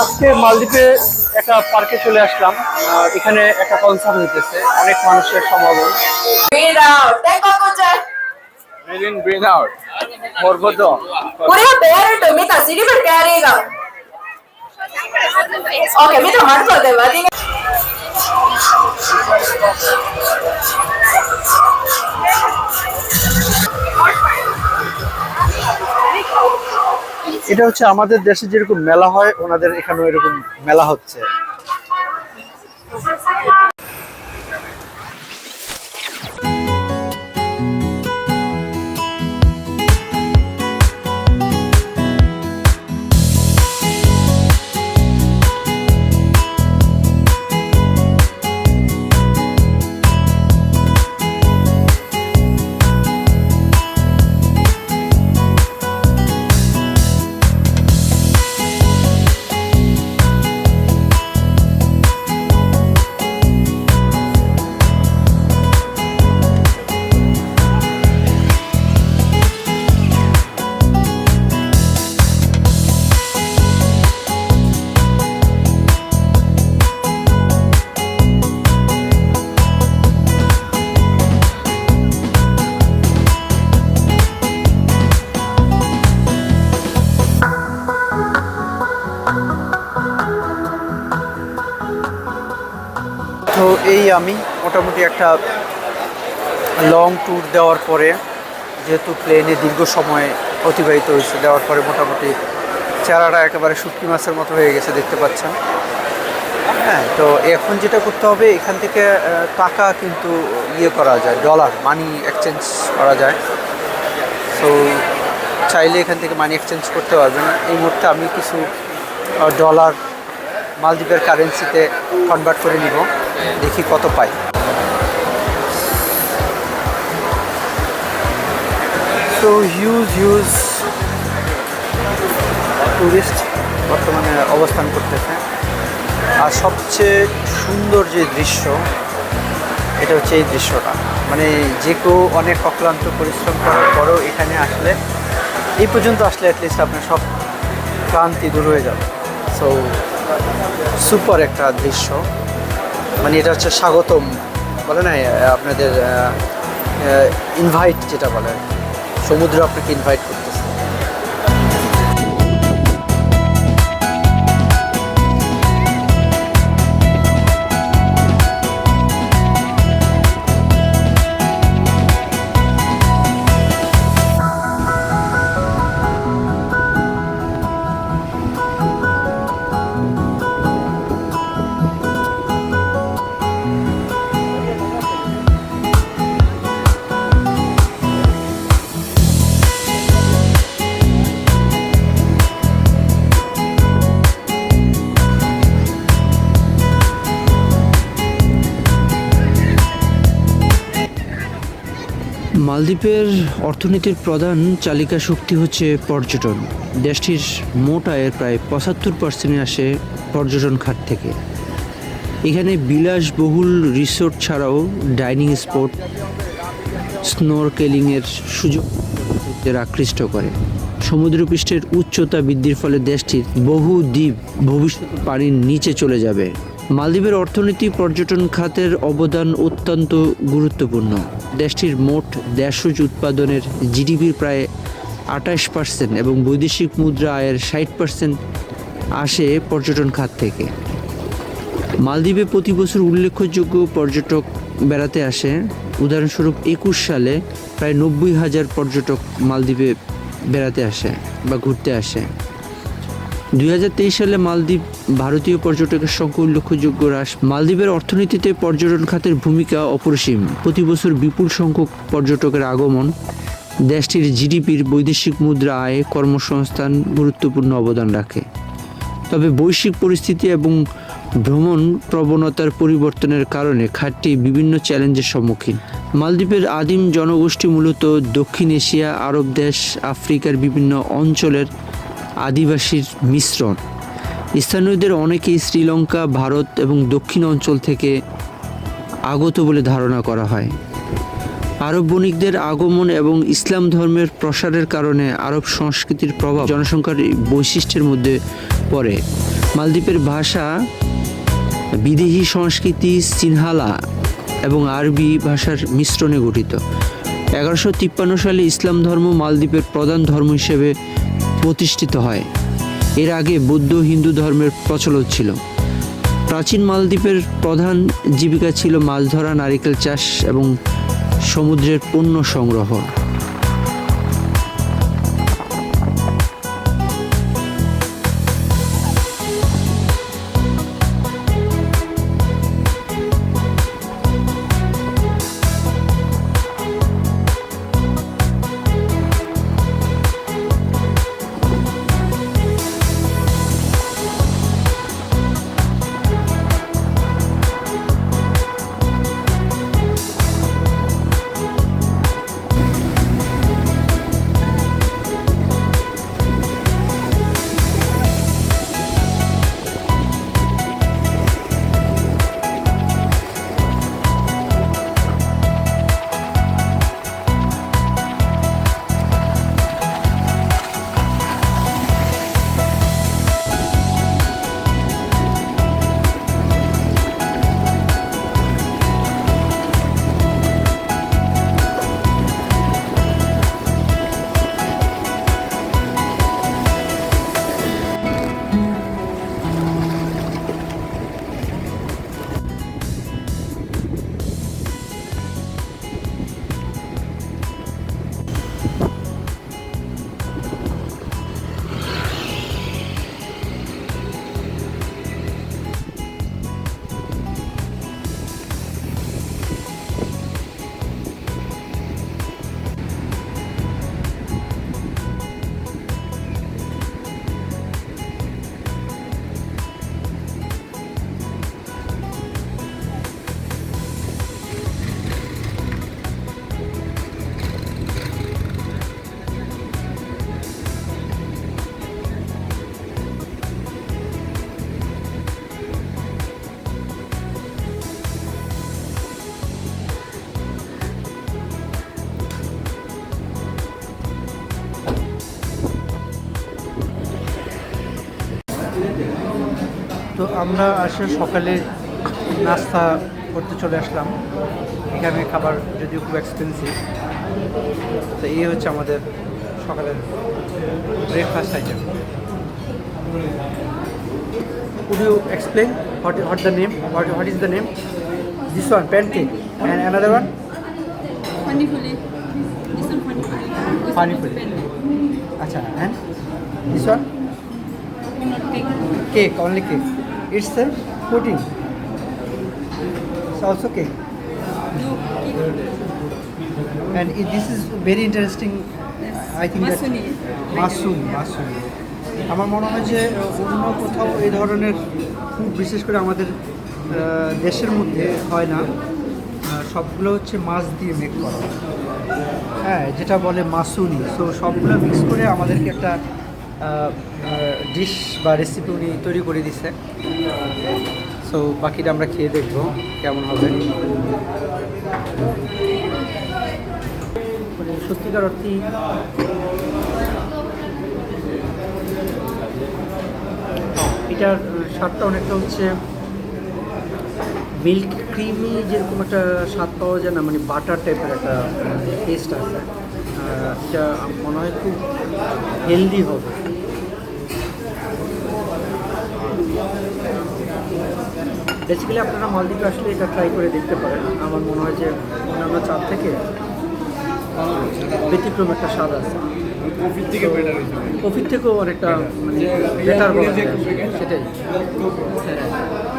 আজকে মালদ্বীপে একটা পার্কে চলে আসলাম। এখানে একটা কনসার্ট হইতেছে অনেক মানুষের সমাগম। এটা হচ্ছে আমাদের দেশে যেরকম মেলা হয় ওনাদের এখানেও এরকম মেলা হচ্ছে। তো এই আমি মোটামুটি একটা লং ট্যুর দেওয়ার পরে, যেহেতু প্লেনে দীর্ঘ সময় অতিবাহিত হয়েছে, দেওয়ার পরে মোটামুটি চেহারাটা একেবারে শুটকি মাছের মতো হয়ে গেছে, দেখতে পাচ্ছেন। হ্যাঁ তো এখন যেটা করতে হবে, এখান থেকে টাকা কিন্তু ইয়ে করা যায় ডলার মানি এক্সচেঞ্জ করা যায়। তো চাইলে এখান থেকে মানি এক্সচেঞ্জ করতে পারবেন। এই মুহূর্তে আমি কিছু ডলার মালদ্বীপের কারেন্সিতে কনভার্ট করে নিব। দেখি কত পাই। তো হিউজ হিউজ টুরিস্ট বর্তমানে অবস্থান করতেছে। আর সবচেয়ে সুন্দর যে দৃশ্য, এটা হচ্ছে এই দৃশ্যটা। মানে যে কেউ অনেক অক্লান্ত পরিশ্রম করার পরেও এখানে আসলে, এই পর্যন্ত আসলে অ্যাটলিস্ট আপনার সব ক্লান্তি দূর হয়ে যাবে। সো সুপার একটা দৃশ্য। মানে এটা হচ্ছে স্বাগতম বলে না আপনাদের ইনভাইট যেটা বলে সমুদ্র আপনাকে ইনভাইট করতেছে। মালদ্বীপের অর্থনীতির প্রধান চালিকা শক্তি হচ্ছে পর্যটন। দেশটির মোট আয়ের প্রায় পঁচাত্তর পার্সেন্ট আসে পর্যটন খাত থেকে। এখানে বিলাসবহুল রিসোর্ট ছাড়াও ডাইনিং স্পট, স্নোরকেলিংয়ের সুযোগ আকৃষ্ট করে। সমুদ্রপৃষ্ঠের উচ্চতা বৃদ্ধির ফলে দেশটির বহু দ্বীপ ভবিষ্যতে পানির নিচে চলে যাবে। মালদ্বীপের অর্থনীতি, পর্যটন খাতের অবদান অত্যন্ত গুরুত্বপূর্ণ। দেশটির মোট দেশজ উৎপাদনের জিডিপির প্রায় আঠাশ পার্সেন্ট এবং বৈদেশিক মুদ্রা আয়ের ষাট পার্সেন্ট আসে পর্যটন খাত থেকে। মালদ্বীপে প্রতি বছর উল্লেখযোগ্য পর্যটক বেড়াতে আসে। উদাহরণস্বরূপ, একুশ সালে প্রায় নব্বই হাজার পর্যটক মালদ্বীপে বেড়াতে আসে বা ঘুরতে আসে। দুই হাজার তেইশ সালে মালদ্বীপ ভারতীয় পর্যটকের সংখ্যা উল্লেখযোগ্য হ্রাস। মালদ্বীপের অর্থনীতিতে পর্যটন খাতের ভূমিকা অপরিসীম। প্রতি বছর বিপুল সংখ্যক পর্যটকের আগমন, দেশটির জিডিপির বৈদেশিক মুদ্রা আয়ে কর্মসংস্থান গুরুত্বপূর্ণ অবদান রাখে। তবে বৈশ্বিক পরিস্থিতি এবং ভ্রমণ প্রবণতার পরিবর্তনের কারণে খাতটি বিভিন্ন চ্যালেঞ্জের সম্মুখীন। মালদ্বীপের আদিম জনগোষ্ঠী মূলত দক্ষিণ এশিয়া, আরব দেশ, আফ্রিকার বিভিন্ন অঞ্চলের আদিবাসীর মিশ্রণ। স্থানীয়দের অনেকেই শ্রীলঙ্কা, ভারত এবং দক্ষিণ অঞ্চল থেকে আগত বলে ধারণা করা হয়। আরব বণিকদের আগমন এবং ইসলাম ধর্মের প্রসারের কারণে আরব সংস্কৃতির প্রভাব জনসংখ্যার বৈশিষ্ট্যের মধ্যে পড়ে। মালদ্বীপের ভাষা বিদেহী সংস্কৃতি, সিনহালা এবং আরবি ভাষার মিশ্রণে গঠিত। এগারোশো তিপ্পান্ন সালে ইসলাম ধর্ম মালদ্বীপের প্রধান ধর্ম হিসেবে প্রতিষ্ঠিত হয়। এর আগে বৌদ্ধ হিন্দু ধর্মের প্রচলন ছিল। প্রাচীন মালদ্বীপের প্রধান জীবিকা ছিল মাছ ধরা, নারিকেল চাষ এবং সমুদ্রের পণ্য সংগ্রহ। আমরা আসলে সকালে নাস্তা করতে চলে আসলাম। এখানে খাবার যদিও খুব এক্সপেন্সিভ তো এই হচ্ছে আমাদের সকালের breakfast item would you explain what what the name what what is the name this one panting and another one panipuri আচ্ছা হ্যাঁ this one cake only cake It's the pudding. It's also cake. And it, this is very interesting. Yes. I think that Masuni. Mushroom mushroom আমার মনে হয় যে অন্য কোথাও এই ধরনের খুব বিশেষ করে আমাদের দেশের মধ্যে হয় না সবগুলো হচ্ছে মাছ দিয়ে মেক করা হ্যাঁ যেটা বলে মাসুনি সো সবগুলো মিক্স করে আমাদেরকে একটা ডিশ বা রেসিপি উনি তৈরি করে দিছে। সো বাকিটা আমরা খেয়ে দেখব কেমন হবে। সত্যিকার অর্থেই এটার স্বাদটা অনেকটা হচ্ছে মিল্ক ক্রিমি যেরকম একটা স্বাদ পাওয়া যায় না মানে বাটার টাইপের একটা টেস্ট আছে। এটা মনে হয় খুব হেলদি হবে। বেসিক্যালি আপনারা মালদ্বীপে আসলে এটা ট্রাই করে দেখতে পারেন। আমার মনে হয় যে অন্যান্য চাপ থেকে ব্যতিক্রম একটা স্বাদ আছে। কফির থেকে বেটার হয়েছে। থেকেও অনেকটা মানে বেটার বলা সেটাই। হ্যাঁ।